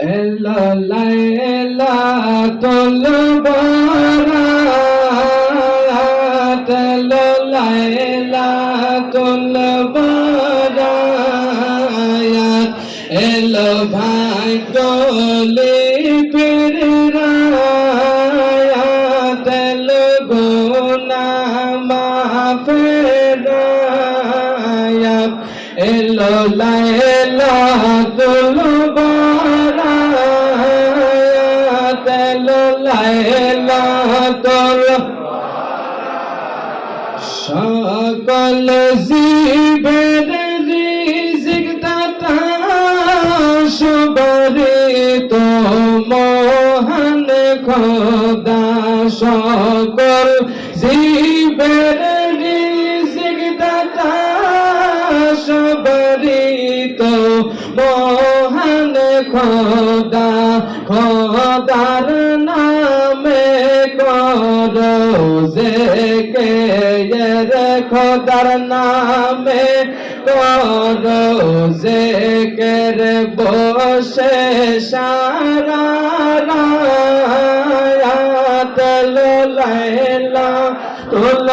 এলা লাইলা তোল এলা লাইলা তোল এলো ভাই গলি পিরায়াত এলো গোনা মাফেরায়াত এলো লাইলা তোল সকল জীবের রিজিক দাতা সুবরে তো মোহন খোদা মহান খোদা, খোদার নামে করো যে কে খোদার নামে করো যে কে বসে সারা লাইলা, তুল লাইলা। তুল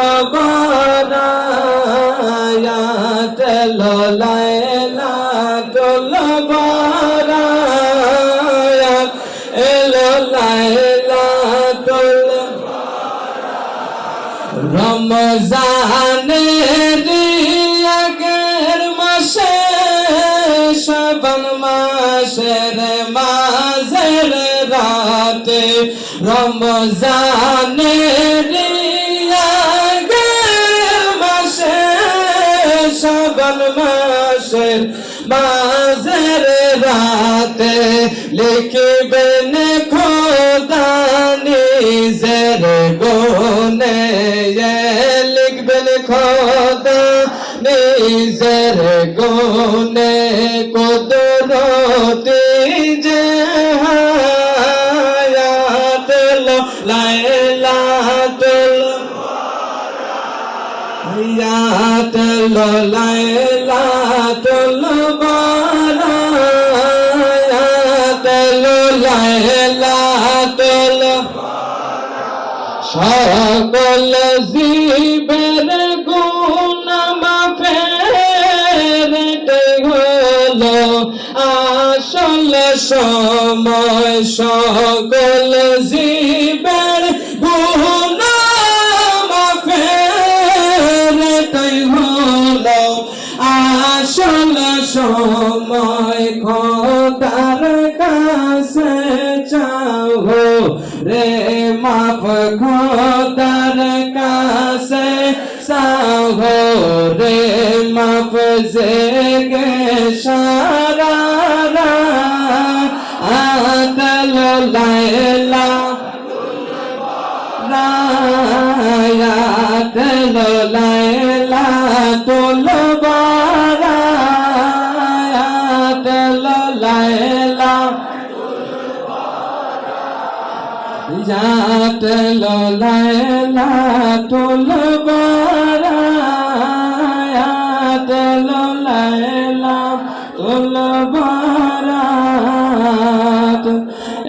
রমজানের আগের মাসে, শ্রাবণ মাসের মাঝের রাতে রমজানের আগের মাসে, শ্রাবণ মাসের মাঝের রাতে লিখবেন খোদা নিজের গোনে খোদা নিজের গোনে কুদরতি যে হায়াত লাইলা তুল হায়াত লাইলা তুল বারায়াত লাইলা তুল সকল আসল সময় সকল জীবের গুণ মাফের হলো। আসল সময় খোদার কাছে চাও রে, মাফ খোদার কাছে চাও রে, মাফ জেগে জাত লাইলা তুল বারায়াত লাইলা তুল বারাত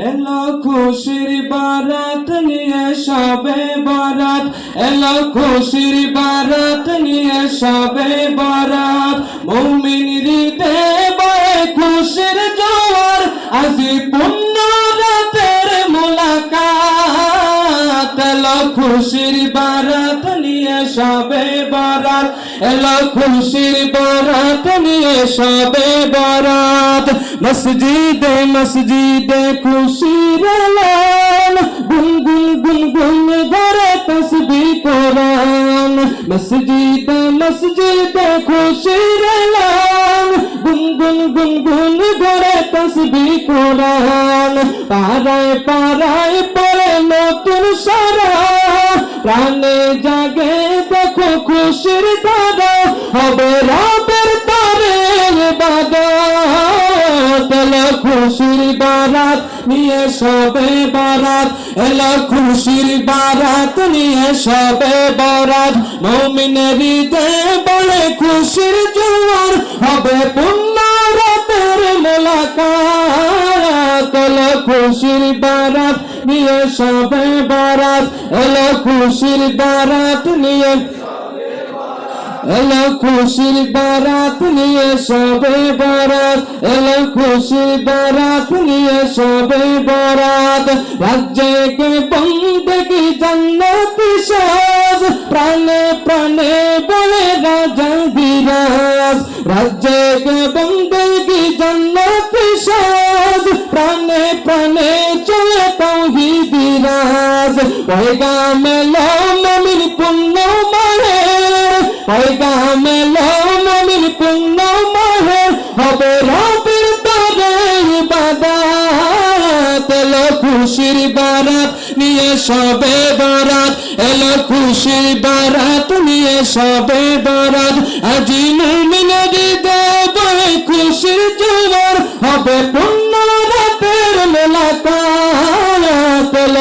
এলো খুশির বারাত নিয়ে সবে বারাত। এলো খুশির বারাত নিয়ে সবে বারাত। মৌমিন হৃদে বয়ে খুশির জোয়ার। আজি পুণ্য খুশির বারাত নিয়ে, সবে বারাত। এলো খুশির বারাত নিয়ে, সবে বারাত। মসজিদে মসজিদে খুশির লাল মসজিদে মসজিদে খুশির লাল গুন গুন গুন গুন ঘরে তসবি কোরআন। পাড়ায় পাড়ায় পড়ে নতুন সারা। প্রাণে জাগে দেখো খুশির ধারা হবে তারের বাগাত এলো খুশির বারাত নিয়ে সবে বারাত। এলো খুশির বারাত নিয়ে সবে বরাত। মমিনের বলে খুশির জোয়ার। হবে পুণ্য রাতের মোলাকাত। এলো খুশির বারাত নিয়ে সবে বরাত। এলো খুশির বারাত নিয়ে এলো খুশির বারাত নিয়ে সবে বারাত, এলো খুশির বারাত নিয়ে সবে বারাত। রাজ্যে কে বন্দে কি জান্নাতি সাজ, প্রাণে প্রাণে বলে রাজা বিরাজ। রাজ্যে কে বন্দে কি জান্নাতি সাজ, প্রাণে প্রাণে চলে তৌহিদিরাজ পয়গামে লো নমির পুণ্য পয়গামে লো নমির পুণ্য মাহে হবে রবের দরে ইবাদত এলো খুশির বারাত, নিয়ে সবে বারাত। এলো খুশির বারাত, নিয়ে সবে বারাত। আজি মুমিনের হৃদয়ে খুশির জোয়ার হবে পূর্ণ